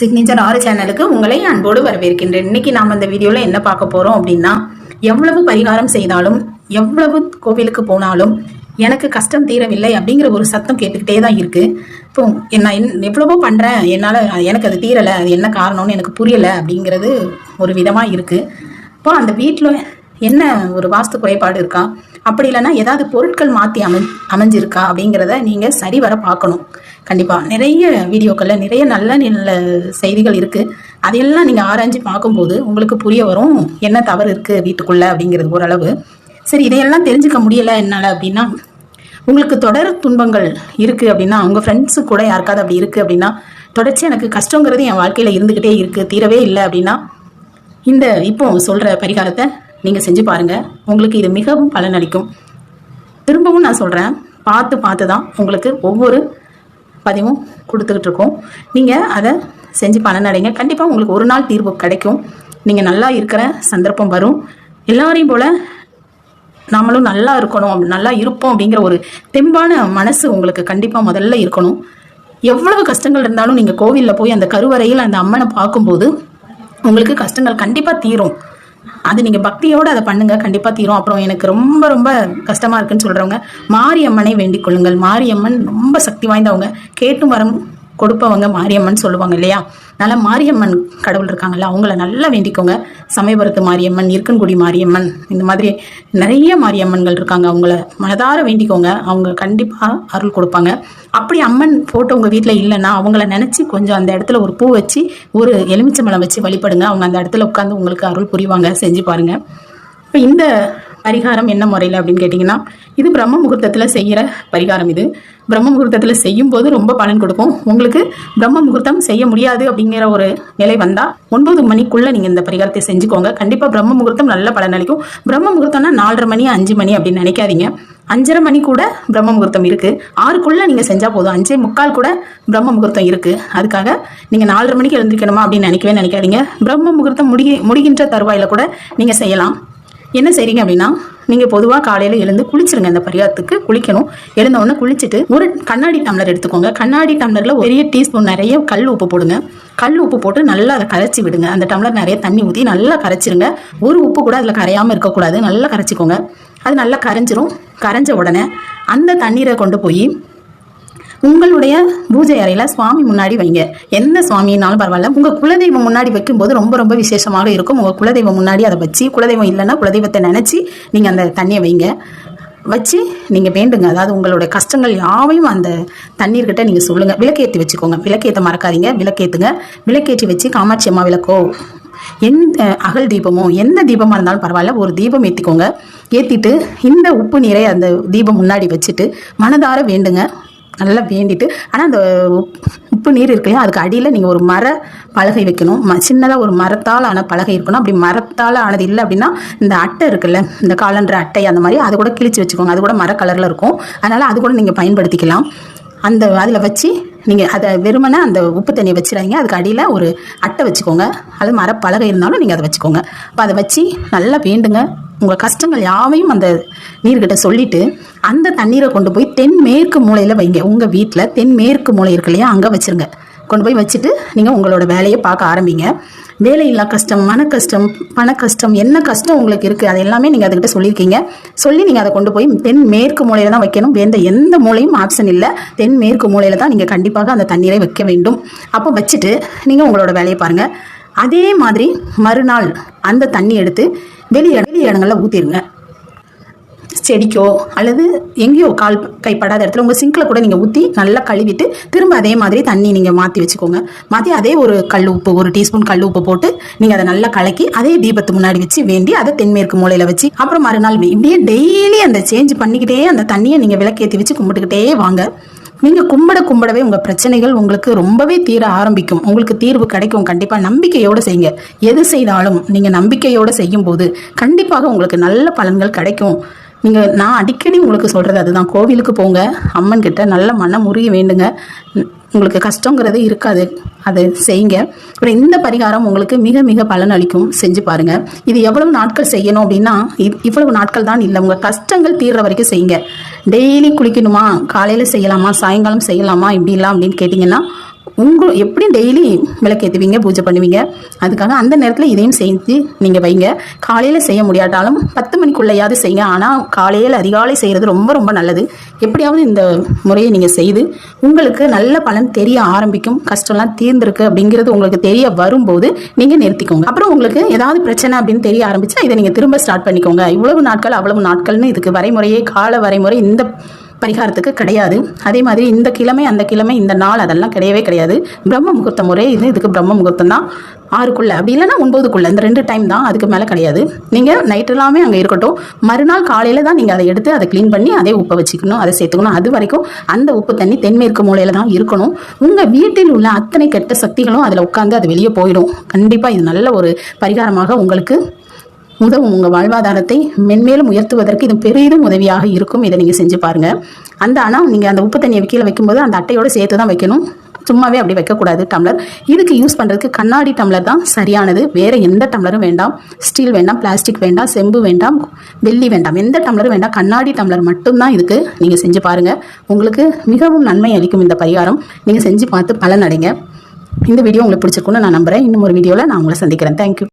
Signature ஆறு சேனலுக்கு உங்களை அன்போடு வரவேற்கின்றேன். இன்னைக்கு நாம் இந்த வீடியோவில் என்ன பார்க்க போகிறோம் அப்படின்னா எவ்வளவு பரிகாரம் செய்தாலும் எவ்வளவு கோவிலுக்கு போனாலும் எனக்கு கஷ்டம் தீரவில்லை அப்படிங்கிற ஒரு சத்தம் கேட்டுக்கிட்டே தான் இருக்கு. இப்போ நான் என் எவ்வளவோ பண்ணுறேன் என்னால் எனக்கு அது தீரலை அது என்ன காரணம்னு எனக்கு புரியலை அப்படிங்கிறது ஒரு விதமாக இருக்குது இப்போ அந்த வீட்டில் என்ன ஒரு வாஸ்து குறைபாடு இருக்கா? அப்படி இல்லைன்னா ஏதாவது பொருட்கள் மாற்றி அமை அமைஞ்சிருக்கா? அப்படிங்கிறத நீங்கள் சரிவர பார்க்கணும். கண்டிப்பாக நிறைய வீடியோக்களில் நிறைய நல்ல நல்ல செய்திகள் இருக்குது அதையெல்லாம் நீங்கள் ஆராய்ஞ்சு பார்க்கும்போது உங்களுக்கு புரிய வரும் என்ன தவறு இருக்குது வீட்டுக்குள்ளே அப்படிங்கிறது ஓரளவு. சரி இதையெல்லாம் தெரிஞ்சுக்க முடியலை என்னால் அப்படின்னா உங்களுக்கு தொடர் துன்பங்கள் இருக்குது அப்படின்னா உங்கள் ஃப்ரெண்ட்ஸு கூட யாருக்காவது அப்படி இருக்குது அப்படின்னா தொடர்ச்சி எனக்கு கஷ்டங்கிறது என் வாழ்க்கையில் இருந்துக்கிட்டே இருக்குது தீரவே இல்லை அப்படின்னா இந்த இப்போ சொல்கிற பரிகாரத்தை நீங்கள் செஞ்சு பாருங்கள் உங்களுக்கு இது மிகவும் பலனளிக்கும். திரும்பவும் நான் சொல்கிறேன் பார்த்து பார்த்து தான் உங்களுக்கு ஒவ்வொரு பதிவும் கொடுத்துக்கிட்டு இருக்கோம். நீங்கள் அதை செஞ்சு பலனடைங்க. கண்டிப்பாக உங்களுக்கு ஒரு நாள் தீர்வு கிடைக்கும். நீங்கள் நல்லா இருக்கிற சந்தர்ப்பம் வரும். எல்லாரையும் போல் நாமளும் நல்லா இருக்கணும் நல்லா இருப்போம் அப்படிங்கிற ஒரு தெம்பான மனசு உங்களுக்கு கண்டிப்பாக முதல்ல இருக்கணும். எவ்வளவு கஷ்டங்கள் இருந்தாலும் நீங்கள் கோவிலில் போய் அந்த கருவறையில் அந்த அம்மனை பார்க்கும்போது உங்களுக்கு கஷ்டங்கள் கண்டிப்பாக தீரும். அது நீங்கள் பக்தியோடு அதை பண்ணுங்க. கண்டிப்பாக தீரும். அப்புறம் எனக்கு ரொம்ப ரொம்ப கஷ்டமாக இருக்குன்னு சொல்கிறவங்க மாரியம்மனை வேண்டிக் கொள்ளுங்கள். மாரியம்மன் ரொம்ப சக்தி வாய்ந்தவங்க. கேட்டும் வரம் கொடுப்பவங்க மாரியம்மன் சொல்லுவாங்க இல்லையா? நல்ல மாரியம்மன் கடவுள் இருக்காங்கல்ல அவங்கள நல்லா வேண்டிக்கோங்க. சமயபுரத்து மாரியம்மன் இருக்கன்குடி மாரியம்மன் இந்த மாதிரி நிறைய மாரியம்மன்கள் இருக்காங்க. அவங்கள மனதார வேண்டிக்கோங்க. அவங்க கண்டிப்பாக அருள் கொடுப்பாங்க. அப்படி அம்மன் ஃபோட்டோ உங்கள் வீட்டில் இல்லைன்னா அவங்கள நினச்சி கொஞ்சம் அந்த இடத்துல ஒரு பூ வச்சு ஒரு எலுமிச்சம்பழம் வச்சு வழிபடுங்க. அவங்க அந்த இடத்துல உட்காந்து உங்களுக்கு அருள் புரிவாங்க. செஞ்சு பாருங்கள் இப்போ இந்த பரிகாரம் என்ன முறையில் அப்படின்னு கேட்டிங்கன்னா இது பிரம்ம முகூர்த்தத்தில் செய்கிற பரிகாரம் இது. பிரம்ம முகூர்த்தத்தில் செய்யும்போது ரொம்ப பலன் கொடுக்கும். உங்களுக்கு பிரம்ம முகூர்த்தம் செய்ய முடியாது அப்படிங்கிற ஒரு நிலை வந்தால் ஒன்பது மணிக்குள்ளே நீங்கள் இந்த பரிகாரத்தை செஞ்சுக்கோங்க. கண்டிப்பாக பிரம்ம முகூர்த்தம் நல்ல பலன் அளிக்கும். பிரம்ம முகூர்த்தம்னா நாலரை மணி அஞ்சு மணி அப்படின்னு நினைக்காதீங்க. அஞ்சரை மணி கூட பிரம்ம முகூர்த்தம் இருக்குது ஆறுக்குள்ளே நீங்கள் செஞ்சால் போதும். அஞ்சே முக்கால் கூட பிரம்ம முகூர்த்தம் இருக்குது அதுக்காக நீங்கள் நாலரை மணிக்கு எழுந்திருக்கணுமா அப்படின்னு நினைக்கவே நினைக்காதீங்க. பிரம்ம முகூர்த்தம் முடி முடிகின்ற தருவாயில் கூட நீங்கள் செய்யலாம். என்ன செய்றீங்க அப்படின்னா நீங்கள் பொதுவாக காலையில் எழுந்து குளிச்சிருங்க இந்த பரியாத்துக்கு குளிக்கணும். எழுந்த உடனே குளிச்சுட்டு ஒரு கண்ணாடி டம்ளர் எடுத்துக்கோங்க. கண்ணாடி டம்ளரில் பெரிய டீஸ்பூன் நிறைய கல் உப்பு போடுங்க. கல் உப்பு போட்டு நல்லா அதை கரைச்சி விடுங்க. அந்த டம்ளர் நிறைய தண்ணி ஊற்றி நல்லா கரைச்சிருங்க. ஒரு உப்பு கூட அதில் கரையாமல் இருக்கக்கூடாது. நல்லா கரைச்சிக்கோங்க. அது நல்லா கரைஞ்சிரும். கரைஞ்ச உடனே அந்த தண்ணீரை கொண்டு போய் உங்களுடைய பூஜை அறையில் சுவாமி முன்னாடி வைங்க. எந்த சுவாமினாலும் பரவாயில்ல. உங்கள் குலதெய்வம் முன்னாடி வைக்கும்போது ரொம்ப ரொம்ப விசேஷமாக இருக்கும். உங்கள் குலதெய்வம் முன்னாடி அதை வச்சு குலதெய்வம் இல்லைன்னா குலதெய்வத்தை நினச்சி நீங்கள் அந்த தண்ணியை வைங்க. வச்சு நீங்கள் வேண்டுங்க. அதாவது உங்களுடைய கஷ்டங்கள் யாவையும் அந்த தண்ணீர்கிட்ட நீங்கள் சொல்லுங்கள் விளக்கேற்றி வச்சுக்கோங்க. விளக்கேற்ற மறக்காதீங்க. விளக்கேற்றுங்க விளக்கேற்றி வச்சு காமாட்சி அம்மா விளக்கோ எந்த அகல் தீபமோ எந்த தீபமாக இருந்தாலும் பரவாயில்ல. ஒரு தீபம் ஏற்றிக்கோங்க ஏற்றிட்டு இந்த உப்பு நீரை அந்த தீபம் முன்னாடி வச்சுட்டு மனதார வேண்டுங்க. நல்லா வேண்டிட்டு ஆனால் அந்த உப்- உப்பு நீர் இருக்கு இல்லையா அதுக்கு அடியில் நீங்கள் ஒரு மர பலகை வைக்கணும். ம சின்னதாக ஒரு மரத்தால் ஆன பலகை இருக்கணும். அப்படி மரத்தால் ஆனது இல்லை அப்படின்னா இந்த அட்டை இருக்குல்ல இந்த காலன்ற அட்டை அந்த மாதிரி அது கூட கிழிச்சு வச்சுக்கோங்க. அது கூட மர கலரில் இருக்கும். அதனால் அது கூட நீங்கள் பயன்படுத்திக்கலாம். அந்த அதில் வச்சு நீங்கள் அதை வெறுமனே அந்த உப்பு தண்ணியை வச்சிடாதீங்க. அதுக்கு அடியில் ஒரு அட்டை வச்சுக்கோங்க. அது மரப்பலகை இருந்தாலும் நீங்கள் அதை வச்சுக்கோங்க. அப்போ அதை வச்சு நல்லா வேண்டுங்க. உங்கள் கஷ்டங்கள் யாவையும் அந்த நீர்கிட்ட சொல்லிட்டு அந்த தண்ணீரை கொண்டு போய் தென்மேற்கு மூலையில் வைங்க. உங்கள் வீட்டில் தென்மேற்கு மூலை இருக்கு இல்லையா? அங்கே வச்சுருங்க. கொண்டு போய் வச்சுட்டு நீங்கள் உங்களோட வேலையை பார்க்க ஆரம்பிங்க. வேலையில்லா கஷ்டம் மன கஷ்டம் பண கஷ்டம் என்ன கஷ்டம் உங்களுக்கு இருக்குது அது எல்லாமே நீங்கள் அதுக்கிட்ட சொல்லியிருக்கீங்க. சொல்லி நீங்கள் அதை கொண்டு போய் தென் மேற்கு மூலையில் தான் வைக்கணும். வேந்த எந்த மூலையும் ஆப்ஷன் இல்லை. தென் மேற்கு மூலையில் தான் நீங்கள் கண்டிப்பாக அந்த தண்ணீரை வைக்க வேண்டும். அப்போ வச்சுட்டு நீங்கள் உங்களோட வேலையை பாருங்கள் அதே மாதிரி மறுநாள் அந்த தண்ணி எடுத்து வெளி வெளி இடங்களில் ஊற்றிடுங்க செடிக்கோ அல்லது எங்கேயோ கால் கைப்படாத இடத்துல உங்கள் சிங்கில் கூட நீங்கள் ஊற்றி நல்லா கழுவிட்டு திரும்ப அதே மாதிரி தண்ணி நீங்கள் மாற்றி வச்சுக்கோங்க. மாற்றி அதே ஒரு கல் உப்பு ஒரு டீஸ்பூன் கல் உப்பு போட்டு நீங்கள் அதை நல்லா கலக்கி அதே தீபத்து முன்னாடி வச்சு வேண்டி அதை தென்மேற்கு மூலையில் வச்சு அப்புறம் மறுநாள் இப்படியே டெய்லி அந்த சேஞ்ச் பண்ணிக்கிட்டே அந்த தண்ணியை நீங்கள் விளக்கேற்றி வச்சு கும்பிட்டுக்கிட்டே வாங்க. நீங்கள் கும்பிட கும்பிடவே உங்கள் பிரச்சனைகள் உங்களுக்கு ரொம்பவே தீர ஆரம்பிக்கும். உங்களுக்கு தீர்வு கிடைக்கும். கண்டிப்பாக நம்பிக்கையோடு செய்யுங்க. எது செய்தாலும் நீங்கள் நம்பிக்கையோடு செய்யும்போது கண்டிப்பாக உங்களுக்கு நல்ல பலன்கள் கிடைக்கும். நீங்கள் நான் அடிக்கடி உங்களுக்கு சொல்கிறது அதுதான். கோவிலுக்கு போங்க. அம்மன் கிட்ட நல்ல மனம் உருகி வேண்டுங்க. உங்களுக்கு கஷ்டங்கிறது இருக்காது. அதை செய்யுங்க. அப்புறம் இந்த பரிகாரம் உங்களுக்கு மிக மிக பலன் அளிக்கும். செஞ்சு பாருங்க. இது எவ்வளவு நாட்கள் செய்யணும் அப்படின்னா இவ்வளவு நாட்கள் தான் இல்லை. உங்கள் கஷ்டங்கள் தீர்ற வரைக்கும் செய்யுங்க. டெய்லி குளிக்கணுமா? காலையில் செய்யலாமா? சாயங்காலம் செய்யலாமா? இப்படிலாம் அப்படின்னு கேட்டிங்கன்னா உங்கள் எப்படியும் டெய்லி விளக்கேற்றுவீங்க பூஜை பண்ணுவீங்க? அதுக்காக அந்த நேரத்தில் இதையும் செஞ்சு நீங்கள் வைங்க. காலையில் செய்ய முடியாட்டாலும் பத்து மணிக்குள்ளேயாவது செய்யுங்க. ஆனால் காலையில் அதிகாலை செய்கிறது ரொம்ப ரொம்ப நல்லது. எப்படியாவது இந்த முறையை நீங்கள் செய்து உங்களுக்கு நல்ல பலன் தெரிய ஆரம்பிக்கும். கஷ்டம்லாம் தீர்ந்துருக்கு அப்படிங்கிறது உங்களுக்கு தெரிய வரும்போது நீங்கள் நிறுத்திக்கோங்க. அப்புறம் உங்களுக்கு ஏதாவது பிரச்சனை அப்படின்னு தெரிய ஆரம்பிச்சா இதை நீங்கள் திரும்ப ஸ்டார்ட் பண்ணிக்கோங்க. இவ்வளவு நாட்கள் அவ்வளவு நாட்கள்னு இதுக்கு வரைமுறையே கால வரைமுறை இந்த பரிகாரத்துக்கு கிடையாது. அதே மாதிரி இந்த கிழமை அந்த கிழமை இந்த நாள் அதெல்லாம் கிடையவே கிடையாது. பிரம்ம முகூர்த்த முறை இது இதுக்கு பிரம்ம முகூர்த்தம் தான். ஆறுக்குள்ளே. அப்படி இல்லைன்னா ஒன்பதுக்குள்ளே. இந்த ரெண்டு டைம் தான் அதுக்கு மேலே கிடையாது. நீங்கள் நைட் எல்லாமே அங்கே இருக்கட்டும். மறுநாள் காலையில் தான் நீங்கள் அதை எடுத்து அதை க்ளீன் பண்ணி அதே உப்பை வச்சுக்கணும் அதை சேர்த்துக்கணும். அது வரைக்கும் அந்த உப்பு தண்ணி தென்மேற்கு மூலையில் தான் இருக்கணும். உங்கள் வீட்டில் உள்ள அத்தனை கெட்ட சக்திகளும் அதில் உட்காந்து அது வெளியே போயிடும். கண்டிப்பாக இது நல்ல ஒரு பரிகாரமாக உங்களுக்கு உதவும் உங்கள் வாழ்வாதாரத்தை மென்மேலும் உயர்த்துவதற்கு இது பெரிதும் உதவியாக இருக்கும். இதை நீங்கள் செஞ்சு பாருங்கள் அந்த ஆனால் நீங்கள் அந்த உப்பு தண்ணியை கீழே வைக்கும்போது அந்த அட்டையோடு சேர்த்து தான் வைக்கணும். சும்மாவே அப்படி வைக்கக்கூடாது டம்ளர். இதுக்கு யூஸ் பண்ணுறதுக்கு கண்ணாடி டம்ளர் தான் சரியானது. வேறு எந்த டம்ளரும் வேண்டாம். ஸ்டீல் வேண்டாம் பிளாஸ்டிக் வேண்டாம் செம்பு வேண்டாம் வெள்ளி வேண்டாம். எந்த டம்ளரும் வேண்டாம். கண்ணாடி டம்ளர் மட்டும்தான் இதுக்கு நீங்கள் செஞ்சு பாருங்கள் உங்களுக்கு மிகவும் நன்மை அளிக்கும் இந்த பரிகாரம். நீங்கள் செஞ்சு பார்த்து பலனடைங்க. இந்த வீடியோ உங்களுக்கு பிடிச்சிருக்குன்னு நான் நம்புகிறேன் இன்னும் ஒரு வீடியோவில் நான் உங்களை சந்திக்கிறேன். தேங்க்யூ